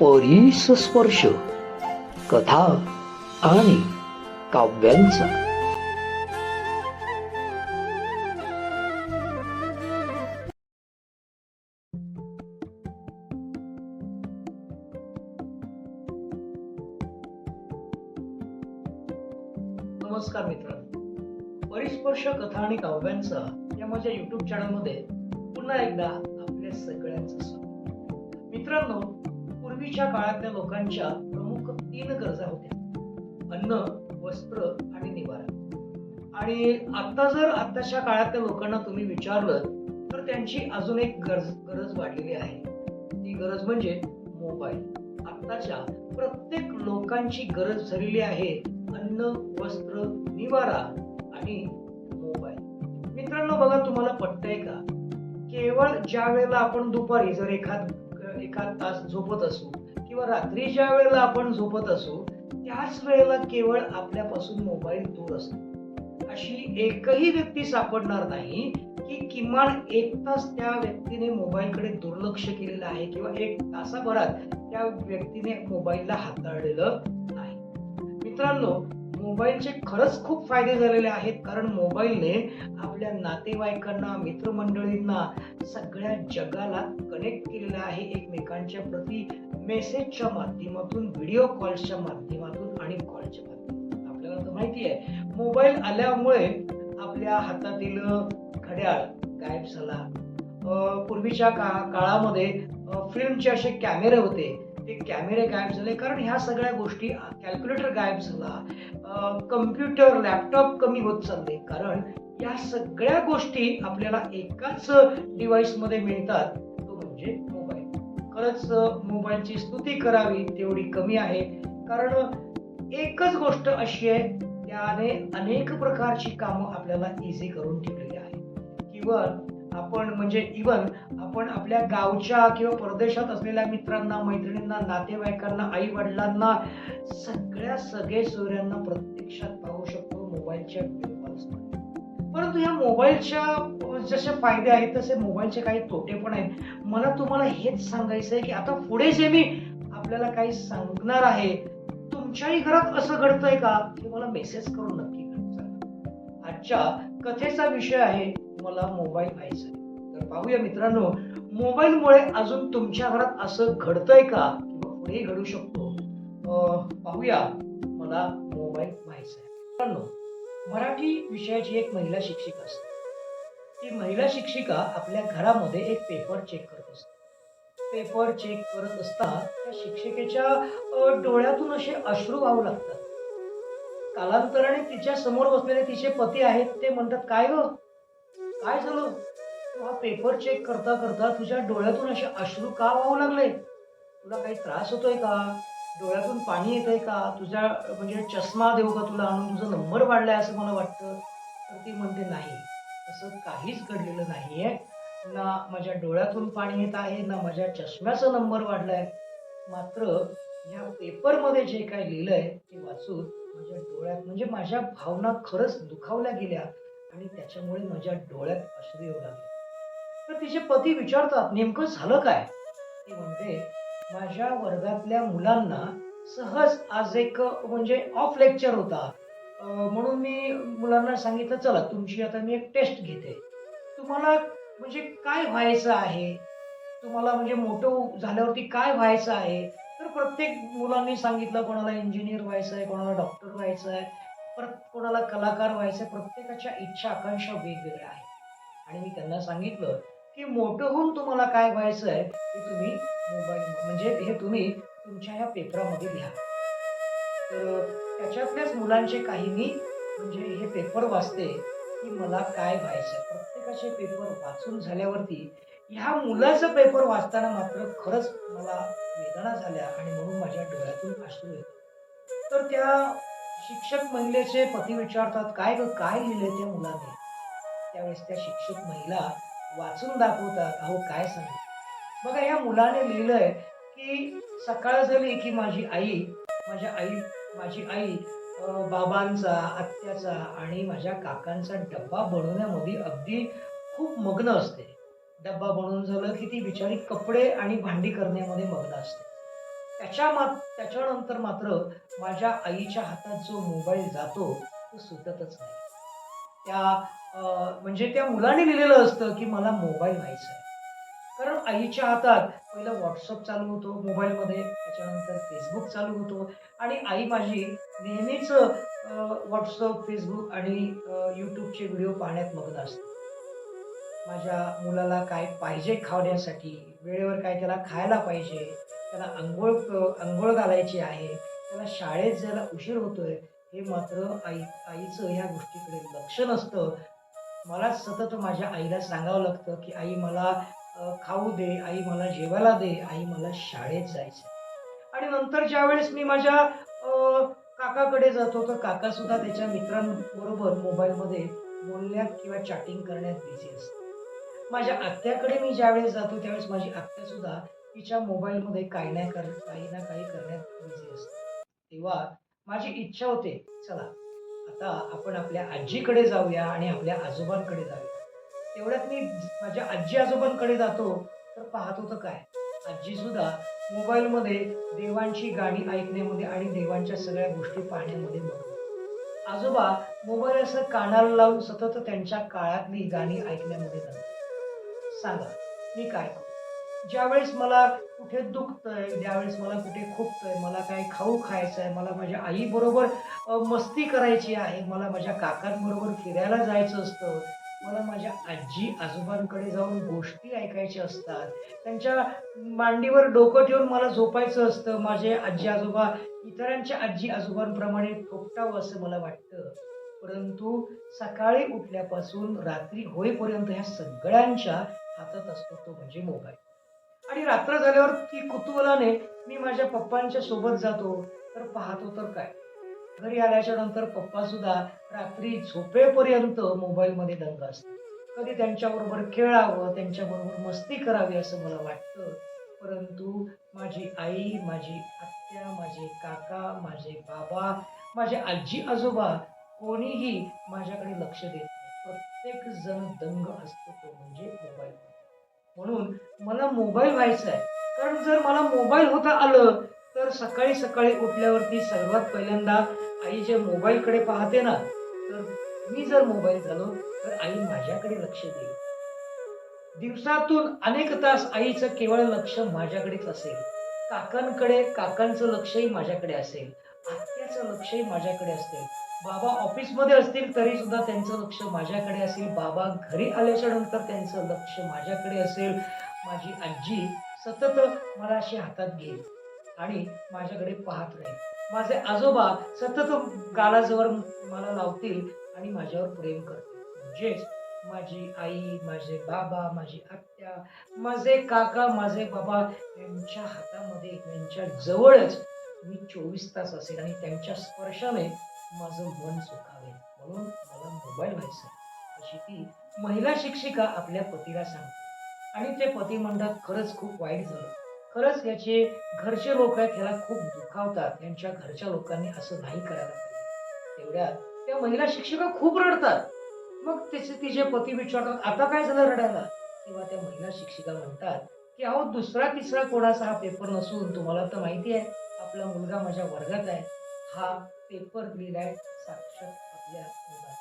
परीस स्पर्श कथा आणि काव्यांचा. नमस्कार मित्र परिस्पर्श कथा आणि काव्यांचा या माझ्या युट्यूब चॅनलमध्ये पुन्हा एकदा आपल्या सगळ्यांचं स्वागत. मित्रांनो पूर्वीच्या काळातल्या लोकांच्या प्रमुख तीन गरजा होत्या. अन्न वस्त्र आणि निवारा. आणि आता जर आताच्या काळातल्या लोकांना तुम्ही विचारलं तर त्यांची अजून एक गरज गरज वाढलेली आहे. ती गरज म्हणजे मोबाईल. आत्ताच्या प्रत्येक लोकांची गरज झालेली आहे अन्न वस्त्र निवारा आणि मोबाईल. मित्रांनो बघा तुम्हाला पटतंय का? केवळ ज्या वेळेला आपण दुपारी जर एखाद एखाद तास झोपत असू किंवा रात्री ज्या वेळेला आपण झोपत असू त्याच वेळेला केवळ आपल्यापासून मोबाईल दूर असतो. अशी एकही व्यक्ती सापडणार नाही की किमान एक तास त्या व्यक्तीने मोबाईलकडे दुर्लक्ष केलेलं आहे किंवा एक तासाभरात त्या व्यक्तीने मोबाईलला हाताळलेलं नाही मित्रांनो मोबाईलचे खरंच खूप फायदे झालेले आहेत कारण मोबाईलने आपल्या नातेवाईकांना मित्रमंडळींना सगळ्या जगाला कनेक्ट केलेलं आहे एकमेकांच्या प्रती. मेसेजच्या माध्यमातून व्हिडिओ कॉल्सच्या माध्यमातून आणि कॉलच्या माध्यमातून. आपल्याला तर माहिती आहे मोबाईल आल्यामुळे आपल्या हातातील घड्याळ गायब झाला. पूर्वीच्या का काळामध्ये फिल्मचे असे कॅमेरे होते. ते कॅमेरे गायब झाले. कारण ह्या सगळ्या गोष्टी कॅल्क्युलेटर गायब झाला. कम्प्युटर लॅपटॉप कमी होत चालले. कारण या सगळ्या गोष्टी आपल्याला एकाच डिव्हाइसमध्ये मिळतात. तो म्हणजे मोबाईल खरंच मोबाईलची स्तुती करावी तेवढी कमी आहे. कारण एकच गोष्ट अशी आहे त्याने अनेक प्रकारची कामं आपल्याला इझी करून ठेवलेली आहे किंवा आपण म्हणजे इवन आपण आपल्या गावच्या किंवा परदेशात असलेल्या मित्रांना मैत्रिणींना नातेवाईकांना आई वडिलांना सगळ्या सगळे सोयऱ्यांना प्रत्यक्षात पाहू शकतो मोबाईलच्या परंतु ह्या मोबाईलच्या जसे फायदे आहेत तसे मोबाईलचे काही तोटे पण आहेत. मला तुम्हाला हेच सांगायचं आहे की आता पुढे जे मी आपल्याला काही सांगणार आहे तुमच्याही घरात असं घडतंय का? हे मला मेसेज करून नक्की आजच्या कथेचा विषय आहे मला मोबाईल पाहिजे तर पाहूया मित्रांनो मोबाईलमुळे अजून तुमच्या घरात असं घडतंय का? किंवा पुढे घडू शकतो? पाहूया मला मोबाईल पाहायचा आहे. मित्रांनो मराठी विषयाची एक महिला शिक्षिका असते. ती महिला शिक्षिका आपल्या घरामध्ये एक पेपर चेक करत असते. पेपर चेक करत असता त्या शिक्षिकेच्या डोळ्यातून असे अश्रू वाहू लागतात. कालांतराने तिच्या समोर बसलेले तिचे पती आहेत ते म्हणतात काय ग? काय झालं? हा पेपर चेक करता करता तुझ्या डोळ्यातून असे अश्रू का वाहू लागले? तुला काही त्रास होतोय का? डोळ्यातून पाणी येतंय का? तुझ्या म्हणजे चष्मा देऊ का तुला? आणून तुझा नंबर वाढलाय असं मला वाटतं. तर ती म्हणते नाही असं काहीच घडलेलं नाहीये. ना माझ्या डोळ्यातून पाणी येत आहे ना माझ्या चष्म्याचा नंबर वाढलाय. मात्र या पेपरमध्ये जे काय लिहिलंय ते वाचून माझ्या डोळ्यात म्हणजे माझ्या भावना खरंच दुखावल्या गेल्या आणि त्याच्यामुळे माझ्या डोळ्यात अश्रू येऊ लागले. तर तिचे पती विचारतात नेमकं झालं काय? ती म्हणते माझ्या वर्गातल्या मुलांना सहज आज एक म्हणजे ऑफ लेक्चर होता. म्हणून मी मुलांना सांगितलं चला तुमची आता मी एक टेस्ट घेते. तुम्हाला म्हणजे काय व्हायचं आहे? तुम्हाला म्हणजे मोठं झाल्यावरती काय व्हायचं आहे? प्रत्येक मुलांनी सांगितलं कोणाला इंजिनियर व्हायचं आहे कोणाला डॉक्टर व्हायचं आहे परत कोणाला कलाकार व्हायचं आहे प्रत्येकाच्या इच्छा आकांक्षा वेगवेगळ्या आहेत. आणि मी त्यांना सांगितलं की मोठं होऊन तुम्हाला काय व्हायचं आहे हे तुम्ही मोबाईल म्हणजे हे तुम्ही तुमच्या ह्या पेपरामध्ये लिहा. तर त्याच्यातल्याच मुलांचे काही मी म्हणजे हे पेपर वाचते की मला काय व्हायचं आहे प्रत्येकाचे पेपर वाचून झाल्यावरती ह्या मुलाचं पेपर वाचताना मात्र खरंच मला वेदना झाल्या आणि म्हणून माझ्या डोळ्यातून अश्रू येते तर त्या शिक्षक महिलेचे पती विचारतात काय ग काय लिहिलंय त्या मुलाने? त्यावेळेस त्या शिक्षक महिला वाचून दाखवतात अहो काय सांगू? बघा या मुलाने लिहिलंय की सकाळ झाली की माझी आई माझ्या आई माझी आई बाबांचा आत्याचा आणि माझ्या काकांचा डब्बा बनवण्यामध्ये अगदी खूप मग्न असते. डब्बा बनवून झालं की ती बिचारी कपडे आणि भांडी करण्यामध्ये मग्न असते. त्याच्या मा त्याच्यानंतर मात्र माझ्या आईच्या हातात जो मोबाईल जातो तो सुटतच नाही. त्या म्हणजे त्या मुलाने लिहिलेलं असतं की मला मोबाईल व्हायचा आहे. कारण आईच्या हातात पहिलं व्हॉट्सअप चालू होतो मोबाईलमध्ये त्याच्यानंतर फेसबुक चालू होतो. आणि आई माझी नेहमीच व्हॉट्सअप फेसबुक आणि यूट्यूबचे व्हिडिओ पाहण्यात मग्न असते. माझ्या मुलाला काय पाहिजे खावण्यासाठी? वेळेवर काय त्याला खायला पाहिजे? त्याला आंघोळ आंघोळ घालायची आहे. त्याला शाळेत जायला उशीर होतोय. हे मात्र आई आईचं ह्या गोष्टीकडे लक्ष नसतं. मला सतत माझ्या आईला सांगावं लागतं की आई मला खाऊ दे. आई मला जेवायला दे. आई मला शाळेत जायचं आणि नंतर ज्यावेळेस मी माझ्या काकाकडे जातो तर काकासुद्धा त्याच्या मित्रांबरोबर मोबाईलमध्ये बोलण्यात किंवा चॅटिंग करण्यात बिझी असते माझ्या आत्याकडे मी ज्यावेळेस जातो त्यावेळेस माझी आत्या सुद्धा तिच्या मोबाईलमध्ये काही ना कर काही ना काही करण्यात बिझी असते तेव्हा माझी इच्छा होते चला आता आपण आपल्या आजीकडे जाऊया आणि आपल्या आजोबांकडे जाऊया. तेवढ्यात मी माझ्या आजी आजोबांकडे जातो तर पाहतो तर काय? आजी सुद्धा मोबाईलमध्ये देवांची गाणी ऐकण्यामध्ये आणि देवांच्या सगळ्या गोष्टी पाहण्यामध्ये बघतो आजोबा मोबाईल असं कानाला लावून सतत त्यांच्या काळातली गाणी ऐकण्यामध्ये जातात सांगा मी काय करू? ज्यावेळेस मला कुठे दुखतंय ज्यावेळेस मला कुठे खुपतंय मला काय खाऊ खायचं आहे मला माझ्या आईबरोबर मस्ती करायची आहे मला माझ्या काकांबरोबर फिरायला जायचं असतं मला माझ्या आजी आजोबांकडे जाऊन गोष्टी ऐकायच्या असतात त्यांच्या मांडीवर डोकं ठेवून मला झोपायचं असतं माझे आजी आजोबा इतरांच्या आजी आजोबांप्रमाणे थोपटावं असं मला वाटतं. परंतु सकाळी उठल्यापासून रात्री होईपर्यंत ह्या सगळ्यांच्या हातात असतो तो म्हणजे मोबाईल. आणि रात्र झाल्यावर ती कुतूहलाने मी माझ्या पप्पांच्या सोबत जातो तर पाहतो तर काय? घरी आल्याच्यानंतर पप्पा सुद्धा रात्री झोपेपर्यंत मोबाईलमध्ये दंग असतात. कधी त्यांच्याबरोबर खेळावं त्यांच्याबरोबर मस्ती करावी असं मला वाटतं. परंतु माझी आई माझी आत्या माझे काका माझे बाबा माझे आजी आजोबा कोणीही माझ्याकडे लक्ष देत नाही. प्रत्येक जण दंग असतो तो म्हणजे मोबाईल. म्हणून मला मोबाईल व्हायचा आहे. कारण जर मला मोबाईल होता आलं तर सकाळी सकाळी उठल्यावरती सर्वात पहिल्यांदा आई जे मोबाईलकडे पाहते ना तर मी जर मोबाईल झालो तर आई माझ्याकडे लक्ष देईल. दिवसातून अनेक तास आईचं केवळ लक्ष माझ्याकडेच असेल. काकांकडे काकांचं लक्षही माझ्याकडे असेल. आत्याचं लक्षही माझ्याकडे असते. बाबा ऑफिसमध्ये असतील तरी सुद्धा त्यांचं लक्ष माझ्याकडे असेल. बाबा घरी आल्याच्यानंतर त्यांचं लक्ष माझ्याकडे असेल. माझी आजी सतत मला अशी हातात घेईल आणि माझ्याकडे पाहत राहील. माझे आजोबा सतत गालाजवळ मला लावतील आणि माझ्यावर प्रेम करतील. म्हणजेच माझी आई माझे बाबा माझी आत्या माझे काका माझे बाबा यांच्या हातामध्ये यांच्या जवळच मी चोवीस तास असेल आणि त्यांच्या स्पर्शाने माझं मन सुखावेल म्हणून मला मोबाईल व्हायचा. अशी ती महिला शिक्षिका आपल्या पतीला सांगते. आणि ते पती म्हणतात खरंच खूप वाईट झालं. खरंच याचे घरचे लोक आहेत ह्याला खूप दुखावतात. त्यांच्या घरच्या लोकांनी असं नाही करायला पाहिजे. तेवढ्यात त्या महिला शिक्षिका खूप रडतात. मग त्याचे तिचे पती विचारतात आता काय झालं रडायला? तेव्हा त्या महिला शिक्षिका म्हणतात की अहो दुसरा तिसरा कोणाचा हा पेपर नसून तुम्हाला तर माहिती आहे. आपला मुलगा माझ्या वर्गात आहे. हा पेपर लिहिलाय साक्षात आपल्या मुलाने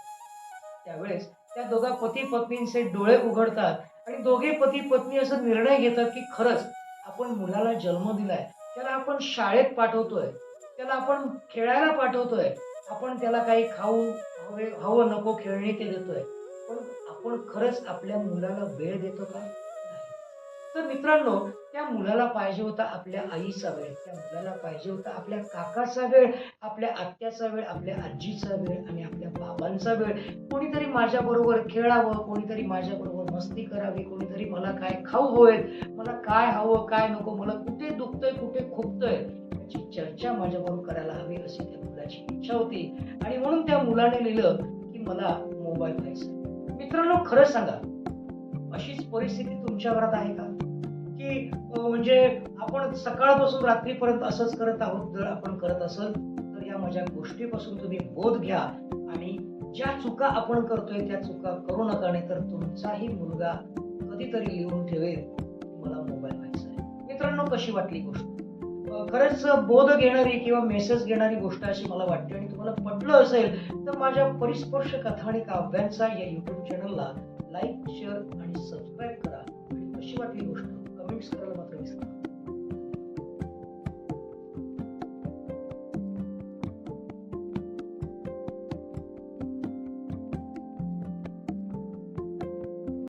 त्यावेळेस त्या दोघा पती पत्नींचे डोळे उघडतात आणि दोघे पती पत्नी असा निर्णय घेतात की खरंच आपण मुलाला जन्म दिलाय. त्याला आपण शाळेत पाठवतोय. त्याला आपण खेळायला पाठवतोय. आपण त्याला काही खाऊ हवे हवं नको खेळणी ते देतोय. पण आपण खरंच आपल्या मुलाला वेळ देतो का? नाही. तर मित्रांनो त्या मुलाला पाहिजे होता आपल्या आईचा वेळ त्या मुलाला पाहिजे होता आपल्या काकाचा वेळ आपल्या आत्याचा वेळ आपल्या आजीचा वेळ आणि आपल्या बाबांचा वेळ. कोणीतरी माझ्याबरोबर खेळावं कोणीतरी माझ्याबरोबर मस्ती करावी कोणीतरी मला काय खाऊ हवेत मला काय हवं काय नको मला कुठे दुखतंय कुठे खुपतंय याची चर्चा माझ्याबरोबर करायला हवी अशी त्या मुलाची इच्छा होती. आणि म्हणून त्या मुलाने लिहिलं की मला मोबाईल पाहिजे. मित्रांनो खरं सांगा अशीच परिस्थिती तुमच्या घरात आहे का? की म्हणजे आपण सकाळपासून रात्रीपर्यंत असंच करत आहोत जर आपण करत असाल तर या माझ्या गोष्टीपासून तुम्ही बोध घ्या आणि ज्या चुका आपण करतोय त्या चुका करू नका नाही तर तुमचाही मुलगा कधीतरी लिहून ठेवेल. मला मोबाईल व्हायचा आहे. मित्रांनो कशी वाटली गोष्ट? खरंच बोध घेणारी किंवा मेसेज घेणारी गोष्ट अशी मला वाटते आणि तुम्हाला पटलं असेल तर माझ्या परिस्पर्श कथा आणि काव्यांचा या युट्यूब चॅनलला लाईक शेअर आणि सबस्क्राईब करा. अशी वाटली गोष्ट? Então isso é um problema transmissão.